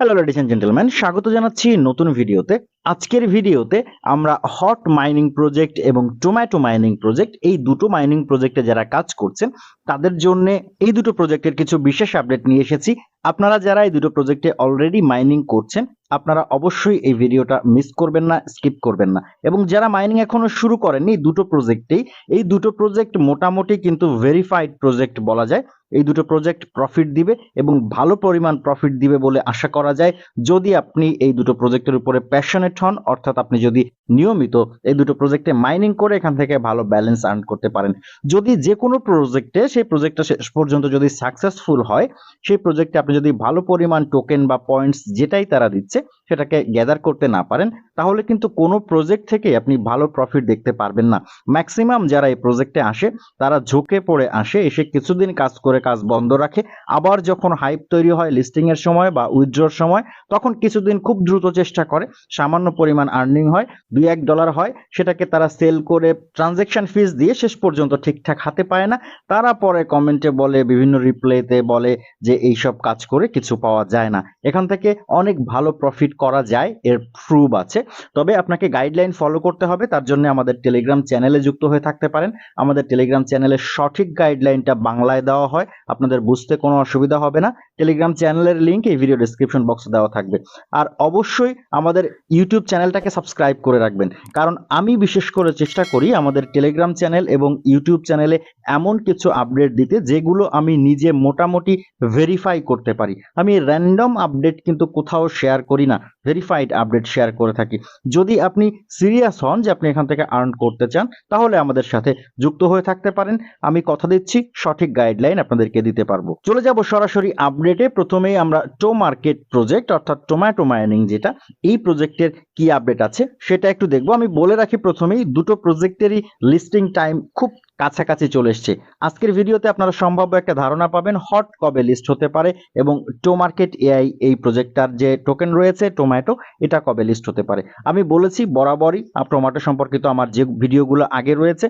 Hello ladies and gentleman স্বাগত জানাচ্ছি নতুন ভিডিওতে। আজকের ভিডিওতে আমরা হট মাইনিং প্রজেক্ট এবং টোম্যাটো মাইনিং প্রজেক্ট এই দুটো মাইনিং প্রজেক্টে যারা কাজ করছেন, তাদের জন্য এই দুটো প্রজেক্টের কিছু বিশেষ আপডেট নিয়ে এসেছি। আপনারা যারা এই দুটো প্রজেক্টে অলরেডি মাইনিং করছেন আপনারা অবশ্যই এই ভিডিওটা মিস করবেন না স্কিপ করবেন না। এবং যারা মাইনিং এখনও শুরু করেননি, দুটো প্রজেক্টেই এই দুটো প্রজেক্ট মোটামুটি কিন্তু ভেরিফাইড প্রজেক্ট বলা যায়। এই দুটো প্রজেক্ট প্রফিট দিবে এবং ভালো পরিমাণ প্রফিট দিবে বলে আশা করা যায়। যদি আপনি এই দুটো প্রজেক্টের উপরে প্যাশনেট হন, অর্থাৎ আপনি যদি নিয়মিত এই দুটো প্রজেক্টে মাইনিং করে এখান থেকে ভালো ব্যালেন্স আর্ন করতে পারেন। যদি যে কোনো প্রজেক্টে সেই প্রজেক্টটা শেষ পর্যন্ত যদি সাকসেসফুল হয়, সেই প্রজেক্টে আপনি যদি ভালো পরিমাণ টোকেন বা পয়েন্টস যেটাই তারা দিচ্ছে সেটাকে গ্যাদার করতে না পারেন। তাহলে কিন্তু কোনো প্রজেক্ট থেকে আপনি ভালো প্রফিট দেখতে পারবেন না। ম্যাক্সিমাম যারা এই প্রজেক্টে আসে, তারা ঝুঁকে পড়ে আসে, এসে কিছুদিন কাজ করে কাজ বন্ধ রাখে। আবার যখন হাইপ তৈরি হয় লিস্টিং এর সময় বা উইথড্রর সময়, তখন কিছুদিন খুব দ্রুত চেষ্টা করে। সামান্য পরিমাণ আর্নিং হয় দুই এক ডলার হয়, সেটাকে তারা সেল করে ট্রানজেকশন ফিস দিয়ে শেষ পর্যন্ত ঠিকঠাক হাতে পায় না। তারা পরে কমেন্টে বলে, বিভিন্ন রিপ্লাইতে বলে যে এইসব কাজ করে কিছু পাওয়া যায় না। এখান থেকে অনেক ভালো প্রফিট করা যায়, এর প্রুভ আছে। তবে আপনাকে গাইডলাইন ফলো করতে হবে, তার জন্য আমাদের টেলিগ্রাম চ্যানেলে যুক্ত হয়ে থাকতে পারেন। আমাদের টেলিগ্রাম চ্যানেলে সঠিক গাইডলাইনটা বাংলায় দেওয়া হয়, আপনাদের বুঝতে কোনো অসুবিধা হবে না। টেলিগ্রাম চ্যানেলের লিঙ্ক এই ভিডিও ডিসক্রিপশন বক্সে দেওয়া থাকবে। আর অবশ্যই আমাদের ইউটিউব চ্যানেলটাকে সাবস্ক্রাইব করে রাখবেন। কারণ আমি বিশেষ করে চেষ্টা করি আমাদের টেলিগ্রাম চ্যানেল এবং ইউটিউব চ্যানেলে এমন কিছু আপডেট দিতে, যেগুলো আমি নিজে মোটামুটি ভেরিফাই করতে পারি। আমি র্যান্ডম আপডেট কিন্তু কোথাও শেয়ার করি না ভেরিফাইড আপডেট শেয়ার করে থাকি। যদি আপনি সিরিয়াস হন যে আপনি এখান থেকে আর্ন করতে চান, তাহলে আমাদের সাথে যুক্ত হয়ে থাকতে পারেন। আমি কথা দিচ্ছি, সঠিক গাইডলাইন আপনাদেরকে দিতে পারব। চলে যাব সরাসরি আপডেটে প্রথমেই আমরা টো মার্কেট প্রজেক্ট অর্থাৎ টোম্যাটো মাইনিং যেটা, এই প্রজেক্টের কি আপডেট আছে সেটা একটু দেখব। আমি বলে রাখি প্রথমেই দুটো প্রজেক্টেরই লিস্টিং টাইম খুব কাছাকাছি চলে এসছে। আজকের ভিডিওতে আপনারা সম্ভাব্য একটা ধারণা পাবেন হট কবে লিস্ট হতে পারে এবং টো মার্কেট এআই এই প্রজেক্টটার যে টোকেন রয়েছে টোম্যাটো এটা কবে লিস্ট হতে পারে। আমি বলেছি বরাবরই টোম্যাটো সম্পর্কিত আমার যে ভিডিওগুলো আগে রয়েছে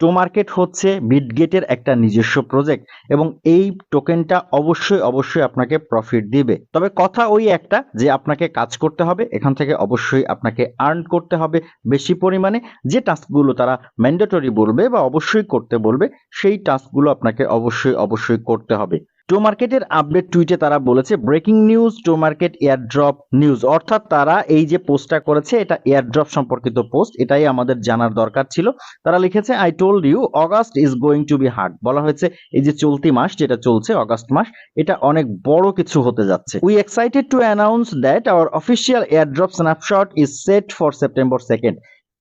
টো মার্কেট হচ্ছে বিটগেটের একটা নিজস্ব প্রজেক্ট এবং এই টোকেনটা অবশ্যই অবশ্যই আপনাকে প্রফিট দিবে। তবে কথা ওই একটা যে আপনাকে কাজ করতে হবে, এখান থেকে অবশ্যই আপনাকে আর্ন করতে হবে বেশি পরিমাণে। যে টাস্কগুলো তারা ম্যান্ডেটরি বলবে বা অবশ্যই করতে বলবে, সেই টাস্কগুলো আপনাকে অবশ্যই অবশ্যই করতে হবে। টো মার্কেটের আপডেট টুইটে তারা বলেছে breaking news Tomarket airdrop news অর্থাৎ তারা এই যে পোস্টটা করেছে, এটা এয়ারড্রপ সম্পর্কিত পোস্ট এটাই আমাদের জানার দরকার ছিল। তারা লিখেছে I told you August is going to be hard বলা হয়েছে, এই যে চলতি মাস, যেটা চলছে অগাস্ট মাস, এটা অনেক বড় কিছু হতে যাচ্ছে। We excited to announce that our official airdrop snapshot is set for September second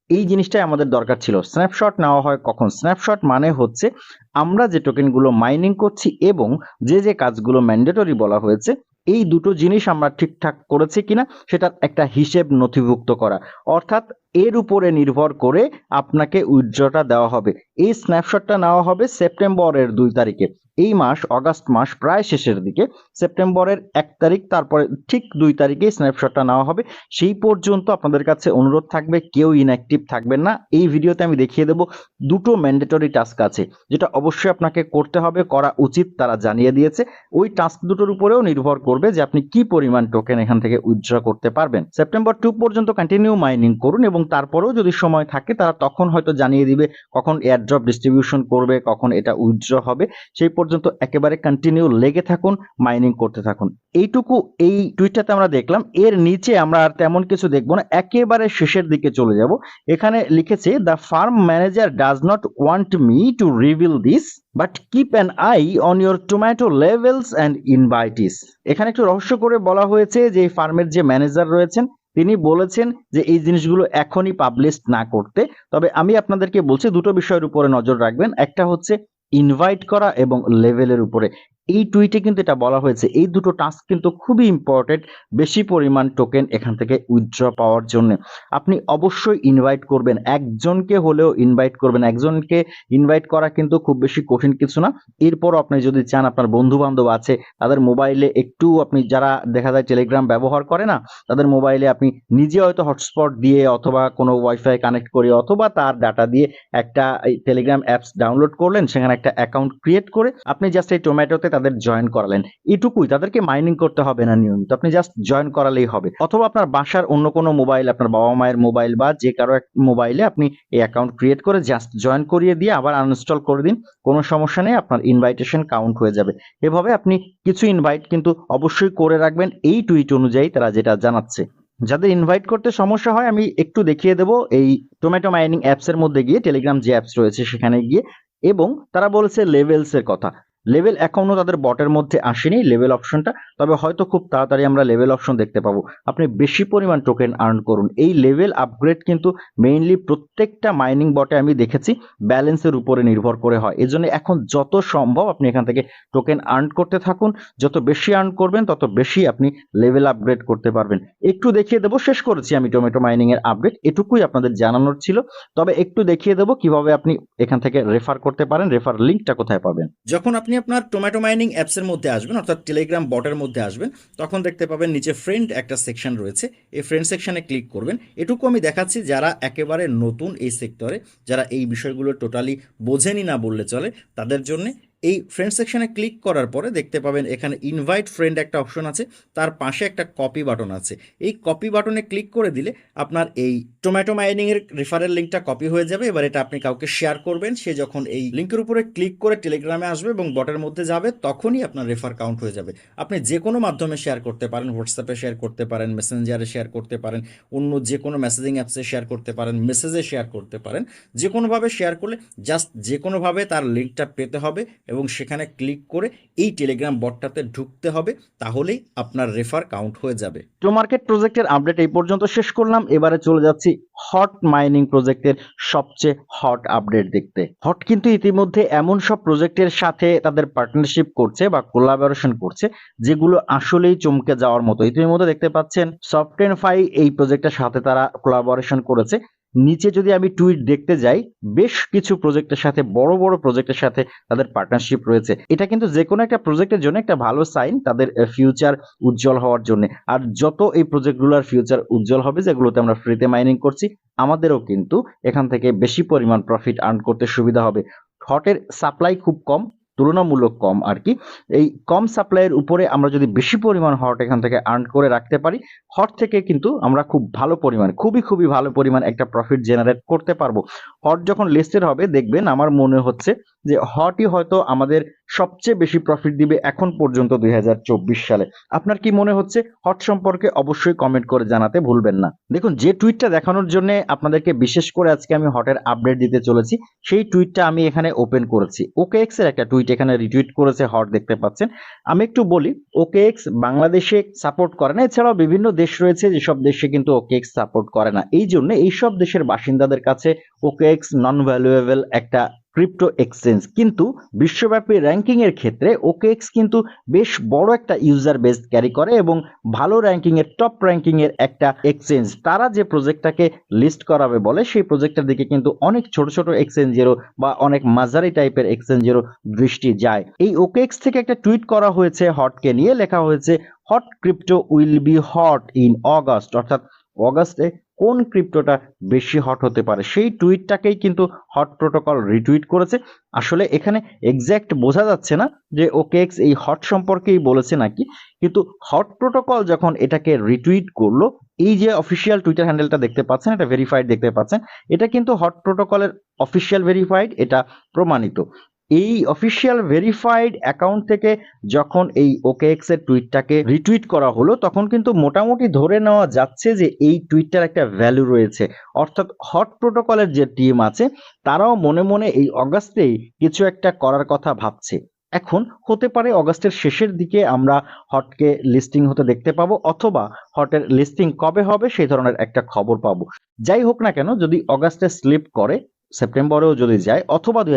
এই জিনিসটাই আমাদের দরকার ছিল। স্ন্যাপশট নেওয়া হয় কখন? স্ন্যাপশট মানে হচ্ছে আমরা যে টোকেনগুলো মাইনিং করছি এবং যে যে কাজগুলো ম্যান্ডেটরি বলা হয়েছে, এই দুটো জিনিস আমরা ঠিকঠাক করেছি কিনা সেটার একটা হিসেব নথিভুক্ত করা। অর্থাৎ এর উপরে নির্ভর করে আপনাকে উইথড্রটা দেওয়া হবে। এই স্ন্যাপশটটা নেওয়া হবে সেপ্টেম্বরের দুই তারিখে। এই মাস, অগাস্ট মাস প্রায় শেষের দিকে। সেপ্টেম্বরের এক তারিখ, তারপরে ঠিক দুই তারিখে স্ন্যাপশটটা নেওয়া হবে। সেই পর্যন্ত আপনাদের কাছে অনুরোধ থাকবে, কেউ ইনঅ্যাক্টিভ থাকবেন না। এই ভিডিওতে আমি দেখিয়ে দেবো দুটো ম্যান্ডেটরি টাস্ক আছে, যেটা অবশ্যই আপনাকে করতে হবে, করা উচিত তারা জানিয়ে দিয়েছে। ওই টাস্ক দুটোর উপরেও নির্ভর করবে যে আপনি কি পরিমাণ টোকেন এখান থেকে উইথড্র করতে পারবেন। সেপ্টেম্বর টু পর্যন্ত কন্টিনিউ মাইনিং করুন এবং তারপরেও যদি সময় থাকে, তারা তখন হয়তো জানিয়ে দিবে কখন এয়ারড্রপ ডিস্ট্রিবিউশন করবে, কখন এটা উইথড্র হবে। সেই পর্যন্ত একেবারে কন্টিনিউ লেগে থাকুন মাইনিং করতে থাকুন। এইটুকু এই টুইটটাতে আমরা দেখলাম। এর নিচে আমরা আর তেমন কিছু দেখব না। একেবারে শেষের দিকে চলে যাব। এখানে লিখেছে the farm manager does not want me to reveal this but keep an eye on your tomato levels and invitees এখানে একটু রহস্য করে বলা হয়েছে যে ফার্মের যে ম্যানেজার রয়েছেন তিনি বলেছেন যে এই জিনিসগুলো এখনই পাবলিশ না করতে। তবে আমি আপনাদেরকে বলছি দুটো বিষয়ের উপরে নজর রাখবেন। একটা হচ্ছে ইনভাইট করা এবং লেভেলের উপরে। এই টুইটে কিন্তু এটা বলা হয়েছে, এই দুটো টাস্ক কিন্তু খুবই ইম্পর্টেন্ট বেশি পরিমাণ টোকেন এখান থেকে উইথড্র পাওয়ার জন্য। আপনি অবশ্যই ইনভাইট করবেন, একজনকে হলেও ইনভাইট করবেন, একজনকে ইনভাইট করা কিন্তু খুব বেশি কঠিন কিছু না। এরপর আপনি যদি চান, আপনার বন্ধু বান্ধব আছে, তাদের মোবাইলে একটু আপনি যারা দেখা যায় টেলিগ্রাম ব্যবহার করে না, তাদের মোবাইলে আপনি নিজে হয়তো হটস্পট দিয়ে অথবা কোনো ওয়াইফাই কানেক্ট করে অথবা তার ডাটা দিয়ে একটা টেলিগ্রাম অ্যাপস ডাউনলোড করলেন, সেখানে একটা অ্যাকাউন্ট ক্রিয়েট করে আপনি জাস্ট এই টোম্যাটোতে তাদের জয়েন করালেন। এটুকুই, তাদেরকে মাইনিং করতে হবে না নিয়মিত। আপনি জাস্ট জয়েন করালেই হবে। অথবা আপনার বাসার অন্য কোনো মোবাইল আপনার বাবা মায়ের মোবাইল বা যে কারও এক মোবাইলে আপনি এই অ্যাকাউন্ট ক্রিয়েট করে জাস্ট জয়েন করিয়ে দিয়ে আবার আনইনস্টল করে দিন। কোনো সমস্যা নেই, আপনার ইনভাইটেশন কাউন্ট হয়ে যাবে। এভাবে আপনি কিছু ইনভাইট কিন্তু অবশ্যই করে রাখবেন এই টুইট অনুযায়ী তারা যেটা জানাচ্ছে। যাদের ইনভাইট করতে সমস্যা হয়, আমি একটু দেখিয়ে দেবো এই টোম্যাটো মাইনিং অ্যাপসের মধ্যে গিয়ে টেলিগ্রাম যে অ্যাপস রয়েছে সেখানে গিয়ে। এবং তারা বলছে লেভেলসের কথা। লেভেল এখনও তাদের বটের মধ্যে আসেনি লেভেল অপশনটা তবে হয়তো খুব তাড়াতাড়ি আমরা লেভেল অপশন দেখতে পাবো। আপনি বেশি পরিমাণ টোকেন আর্ন করুন। এই লেভেল আপগ্রেড কিন্তু মেইনলি প্রত্যেকটা মাইনিং বটে আমি দেখেছি ব্যালেন্সের উপরে নির্ভর করে হয়। এজন্য এখন যত সম্ভব আপনি এখান থেকে টোকেন আর্ন করতে থাকুন। যত বেশি আর্ন করবেন, তত বেশি আপনি লেভেল আপগ্রেড করতে পারবেন। একটু দেখিয়ে দেবো, শেষ করেছি আমি টমেটো মাইনিং এর আপডেট এটুকুই আপনাদের জানানোর ছিল। তবে একটু দেখিয়ে দেবো কীভাবে আপনি এখান থেকে রেফার করতে পারেন রেফার লিঙ্কটা কোথায় পাবেন। যখন আপনি আপনার টোম্যাটো মাইনিং অ্যাপসের মধ্যে আসবেন, অর্থাৎ টেলিগ্রাম বটের মধ্যে আসবেন, তখন দেখতে পাবেন নিচে ফ্রেন্ড একটা সেকশন রয়েছে। এই ফ্রেন্ড সেকশনে ক্লিক করবেন। এটুকু আমি দেখাচ্ছি যারা একেবারে নতুন এই সেক্টরে যারা এই বিষয়গুলো টোটালি বোঝেনি না বললে চলে, তাদের জন্য এই ফ্রেন্ড সেকশানে ক্লিক করার পরে দেখতে পাবেন এখানে ইনভাইট ফ্রেন্ড একটা অপশন আছে, তার পাশে একটা কপি বাটন আছে। এই কপি বাটনে ক্লিক করে দিলে আপনার এই টোম্যাটো মাইনিংয়ের রেফারেল লিঙ্কটা কপি হয়ে যাবে। এবার এটা আপনি কাউকে শেয়ার করবেন, সে যখন এই লিঙ্কের উপরে ক্লিক করে টেলিগ্রামে আসবে এবং বটের মধ্যে যাবে, তখনই আপনার রেফার কাউন্ট হয়ে যাবে। আপনি যে কোনো মাধ্যমে শেয়ার করতে পারেন হোয়াটসঅ্যাপে শেয়ার করতে পারেন মেসেঞ্জারে শেয়ার করতে পারেন, অন্য যে কোনো মেসেজিং অ্যাপসে শেয়ার করতে পারেন মেসেজে শেয়ার করতে পারেন যে কোনোভাবে শেয়ার করলে জাস্ট যে কোনোভাবে তার লিঙ্কটা পেতে হবে। এবং সেখানে ক্লিক করে এই টেলিগ্রাম বটটাতে ঢুকতে হবে, তাহলেই আপনার রেফার কাউন্ট হয়ে যাবে। টো মার্কেট প্রজেক্টের আপডেট এই পর্যন্ত শেষ করলাম। এবারে চলে যাচ্ছি হট মাইনিং প্রজেক্টের সবচেয়ে হট আপডেট দেখতে। হট কিন্তু ইতিমধ্যে এমন সব প্রজেক্টের সাথে তাদের পার্টনারশিপ করছে বা কোলাবোরেশন করছে, যেগুলো আসলেই চমকে যাওয়ার মতো। ইতিমধ্যে দেখতে পাচ্ছেন সফটেন ফাই এই প্রজেক্টের সাথে তারা কোলাবোরেশন করেছে। নিচে যদি আমি টুইট দেখতে যাই, বেশ কিছু প্রজেক্টের সাথে, বড় বড় প্রজেক্টের সাথে তাদের পার্টনারশিপ রয়েছে। এটা কিন্তু যে কোনো একটা প্রজেক্টের জন্য একটা ভালো সাইন তাদের ফিউচার উজ্জ্বল হওয়ার জন্য। আর যত এই প্রজেক্টগুলোর ফিউচার উজ্জ্বল হবে, যেগুলোতে আমরা ফ্রিতে মাইনিং করছি, আমাদেরও কিন্তু এখান থেকে বেশি পরিমাণ প্রফিট আর্ন করতে সুবিধা হবে। হটের সাপ্লাই খুব কম তুলনামূলক কম আর কি। এই কম সাপ্লাইয়ের উপরে আমরা যদি বেশি পরিমাণ হট এখান থেকে আর্ন করে রাখতে পারি, হট থেকে কিন্তু আমরা খুব ভালো পরিমাণ, খুবই খুবই ভালো পরিমাণ একটা প্রফিট জেনারেট করতে পারব। হট যখন লিস্টেড হবে, দেখবেন আমার মনে হচ্ছে যে হটই হয়তো আমাদের সবচেয়ে বেশি প্রফিট দিবে এখন পর্যন্ত দুই হাজার চব্বিশ সালে। আপনার কি মনে হচ্ছে? হট সম্পর্কে অবশ্যই কমেন্ট করে জানাতে ভুলবেন না। দেখুন, যে টুইটটা দেখানোর জন্য আপনাদেরকে বিশেষ করে আজকে আমি হটের আপডেট দিতে চলেছি, সেই টুইটটা আমি এখানে ওপেন করেছি। ওকে এক্সের একটা টুইট এখানে রিটুইট করেছে হট দেখতে পাচ্ছেন। আমি একটু বলি ওকে এক্স বাংলাদেশে সাপোর্ট করে না, এছাড়াও বিভিন্ন দেশ রয়েছে, যেসব দেশে কিন্তু ওকে এক্স সাপোর্ট করে না। এই জন্য এইসব দেশের বাসিন্দাদের কাছে ওকে এক্স নন ভ্যালুয়েবল একটা ক্রিপ্টো এক্সচেঞ্জ কিন্তু বিশ্বব্যাপী র্যাঙ্কিং এর ক্ষেত্রে ওকেএক্স কিন্তু বেশ বড় একটা ইউজার বেস ক্যারি করে এবং ভালো র্যাঙ্কিং এর টপ র্যাঙ্কিং এর একটা এক্সচেঞ্জ তারা যে প্রজেক্টটাকে লিস্ট করাবে বলে, সেই প্রজেক্টটার দিকে কিন্তু অনেক ছোট ছোট এক্সচেঞ্জেরও বা অনেক মাঝারি টাইপের এক্সচেঞ্জেরও দৃষ্টি যায়। এই ওকেএক্স থেকে একটা টুইট করা হয়েছে হটকে নিয়ে, লেখা হয়েছে, hot crypto will be hot in August অর্থাৎ অগাস্টে কোন ক্রিপ্টোটা বেশি হট হতে পারে? সেই টুইটটাকেই কিন্তু হট প্রোটোকল রিটুইট করেছে। আসলে এখানে এক্স্যাক্ট বোঝা যাচ্ছে না যে ওকেএক্স এই হট সম্পর্কেই বলেছে নাকি। কিন্তু হট প্রোটোকল যখন এটাকে রিটুইট করল, এই যে অফিসিয়াল টুইটার হ্যান্ডেলটা দেখতে পাচ্ছেন, এটা ভেরিফাইড দেখতে পাচ্ছেন, এটা কিন্তু হট প্রোটোকলের অফিসিয়াল ভেরিফাইড এটা প্রমাণিত। এই অফিসিয়াল ভেরিফাইড অ্যাকাউন্ট থেকে যখন এই ওকেএক্স এর টুইটটাকে রিটুইট করা হলো, তখন কিন্তু মোটামুটি ধরে নেওয়া যাচ্ছে যে এই টুইটটার একটা ভ্যালু রয়েছে। অর্থাৎ হট প্রোটোকলের যে টিম আছে, তারাও মনে মনে এই অগাস্টেই কিছু একটা করার কথা ভাবছে। এখন হতে পারে অগাস্টের শেষের দিকে আমরা হটকে লিস্টিং হতে দেখতে পাবো, অথবা হটের লিস্টিং কবে হবে সেই ধরনের একটা খবর পাবো। যাই হোক না কেন, যদি অগাস্টে স্লিপ করে সেপ্টেম্বরেও যদি যায় অথবা দুই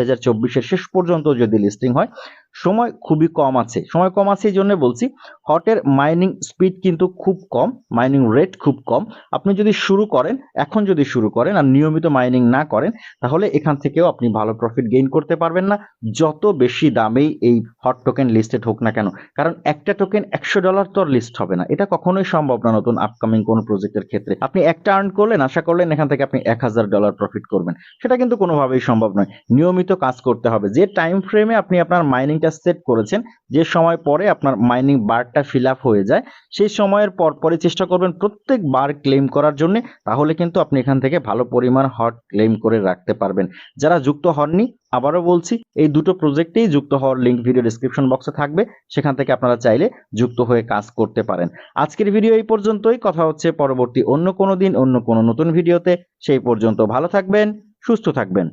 শেষ পর্যন্ত যদি লিস্টিং হয় সময় খুবই কম আছে। সময় কম আছে এই জন্য বলছি, হটের মাইনিং স্পিড কিন্তু খুব কম মাইনিং রেট খুব কম। আপনি যদি শুরু করেন, এখন যদি শুরু করেন আর নিয়মিত মাইনিং না করেন, তাহলে এখান থেকেও আপনি ভালো প্রফিট গেইন করতে পারবেন না। যত বেশি দামেই এই হট টোকেন লিস্টেড হোক না কেন, কারণ একটা টোকেন একশো ডলার তো লিস্ট হবে না। এটা কখনোই সম্ভব না নতুন আপকামিং কোনো প্রজেক্টের ক্ষেত্রে। আপনি একটা আর্ন করলেন, আশা করলেন এখান থেকে আপনি এক হাজার ডলার প্রফিট করবেন। সেটা কিন্তু কোনোভাবেই সম্ভব নয়। নিয়মিত কাজ করতে হবে। যে টাইম ফ্রেমে আপনি আপনার মাইনিংটা মাইনিংটা সেট করেছেন, যে সময় পরে আপনার মাইনিং বারটা ফিল আপ হয়ে যায়, সেই সময়ের পর পরে চেষ্টা করবেন প্রত্যেক বার ক্লেম করার জন্য, তাহলে কিন্তু আপনি এখান থেকে ভালো পরিমাণ হট ক্লেম করে রাখতে পারবেন। যারা যুক্ত হননি, আবারও বলছি, এই দুটো প্রজেক্টেই যুক্ত হওয়ার লিঙ্ক ভিডিও ডিসক্রিপশন বক্সে থাকবে, সেখান থেকে আপনারা চাইলে যুক্ত হয়ে কাজ করতে পারেন। আজকের ভিডিও এই পর্যন্তই, কথা হচ্ছে পরবর্তী অন্য কোনো দিন, অন্য কোনো নতুন ভিডিওতে সেই পর্যন্ত ভালো থাকবেন, সুস্থ থাকবেন।